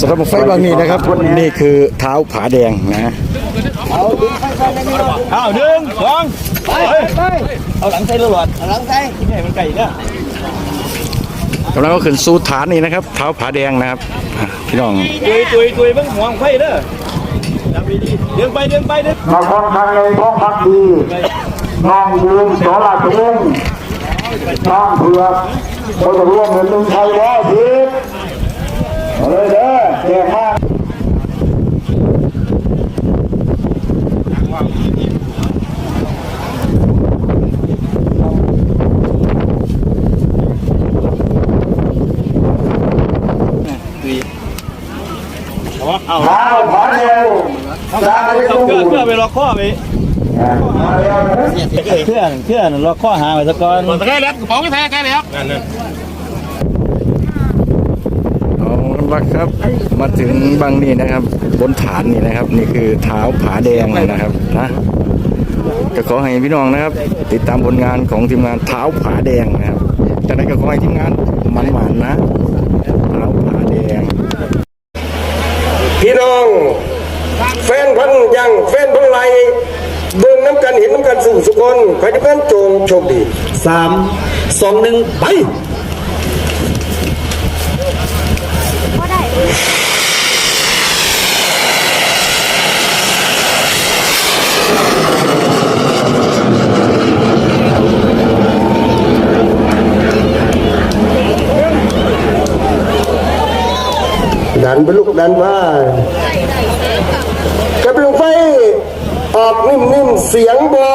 สำหรับไฟบางนี้นะครับ นี่คือเท้าผาแดงนะอ้าวหนึ่งสองไปไปเอาหลังใส่ระหลอดเอาหลังใส่ที่ไหนมันไก่เนี่ยกำลังก็ขึ้นสู่ฐานนี่นะครับ เท้าผาแดงนะครับอะพี่น้องตุยตุยตุยเบิ่งห่วงไฟเด้อจับดีๆเดินไปเดินไปเดินนครทางในท้องพักดีน้องยืนสอราชวง ศ์น้องเผือกคนจะร่วมเงินหนึ่งไทยร้อยสิบเลยเด้อแจกมากเอาเท้าผาเดียวสายเอาเรื่องเครื่องไปล็อกข้อไปมาแล้วนะ เครื่องเครื่องล็อกข้อหาไว้ซะก่อนใกล้แล้วกระเป๋าไม่แท้ใกล้แล้วนั่นน่ะเอาละครับมาถึงบางนี่นะครับ บนฐานนี่นะครับ นี่คือเท้าผาแดงนะครับนะก็ขอให้พี่น้องนะครับ ติดตามผลงานของทีมงานเท้าผาแดงนะครับจากนั้นก็ขอให้ทีมงานมันๆนะเท้าผาแดง พี่น้อง แฟนพันยังแฟนพันไร เบิ่งน้ำกันเห็นน้ำกันสู่สุกคนใครจะเป็นโจงโชคดีสามสองหนึ่งไปดันไปลูกดันไปกับลงไฟ อบนิ่มๆ เสียงบอ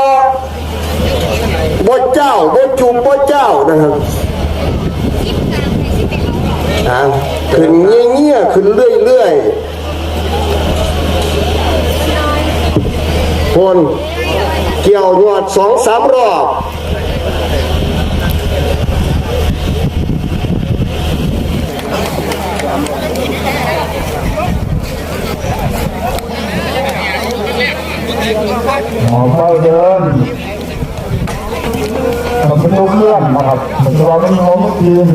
บอเจ้าบอจูบบอเจ้านะครับอ่าขึ้นเงี้ยๆขึ้นเรื่อยๆคนเกี่ยวหยวดสองสามรอบ อเฝ้าเดินมันเป็นตัวเคลื่อนนะครับมันจะว่าเป็นหัวมุดยืน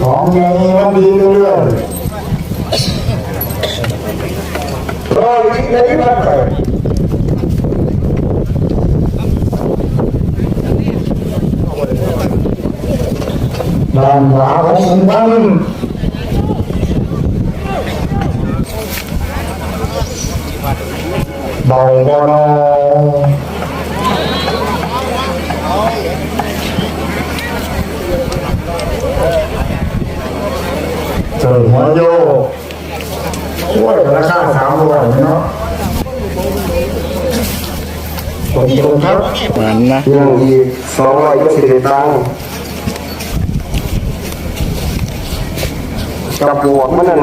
ของไงนี้มันดีเรื่อยๆรออีกนาทีพักไปด้านขวาของคุณท่าน เบาบอนอเจอหัวโยกโอ้ยราคาสามร้อยเนาะขอบคุณครับมันนะยังอีกสองร้อยยี่สิบตังค์กับหมวกมันนั่น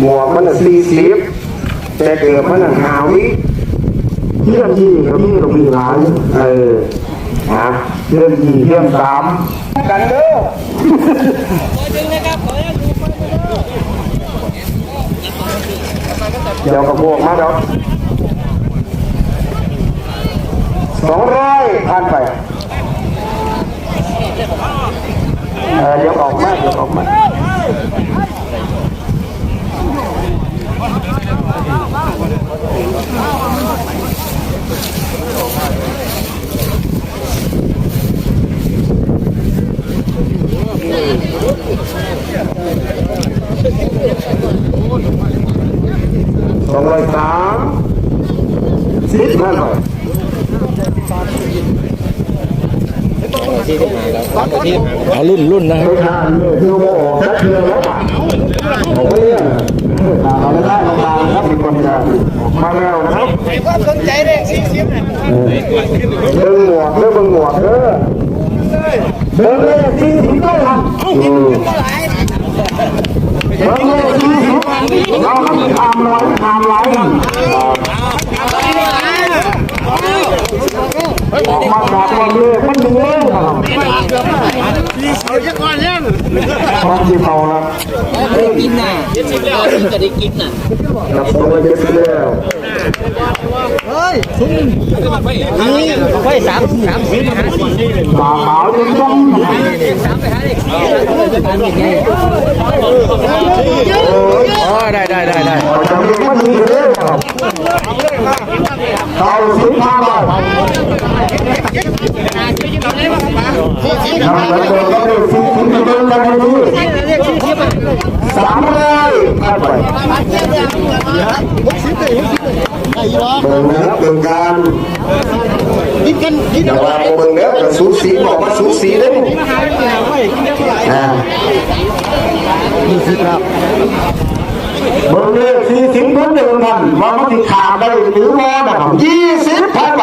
หมวกมันนั่นสี่สิบ แต่เกือบมันนั่นหาวิเที่ยงยี่กับพี่เรามีหลายเออฮะเที่ยงยี่เที่ยงสามกันเด้อเดี๋ยวกับพวกมาเดี๋ยวสองร้อยผ่านไปเออเดี๋ยวออกมาเดี๋ยวออกมา สองร้อยสามสิบห้าร้อยเอารุ่นรุ่นนะครับไปทานเลยคือโมออกสักเทือนแล้วผมไม่เนี่ยเอาไม่ได้ลงมาครับมีคนจะ มาแล้วนะครับความสนใจเลยสี่สิบเนี่ยเบิ้งหมวกเด้อเบิ้งหมวกเด้อเบิ้งเลยสี่สิบเก้าครับเบิ้งเลยสี่สิบเราทำตามร้อยตามร้อยออกมาจากวันเลยมันดึงเล่นครับ เอาเยอะก่อนเนี่ยพร้อมที่เขาแล้กินน่ะจะได้กินน่ะนับสองร้อยเจ็ดสิบแล้วไว้สามสามสิบตาขาวจนต้องอ๋อได้ได้ได้ได้จะมีมันมีเลยครับเขาสิบห้าบาท นำเงินเดือนก็ได้สิบสิบเดือนละทีสามร้อยพันไปเบิ่งนะครับเบิ่งการอย่าว่าเบิ่งเด้อแต่สูสีบอกว่าสูสีเด้ออ่าเบิ่งเลยสี่สิบเพิ่นเดิมกันว่ามันสิขาดได้หรือบ่นะครับยี่สิบพันไป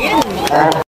Yan.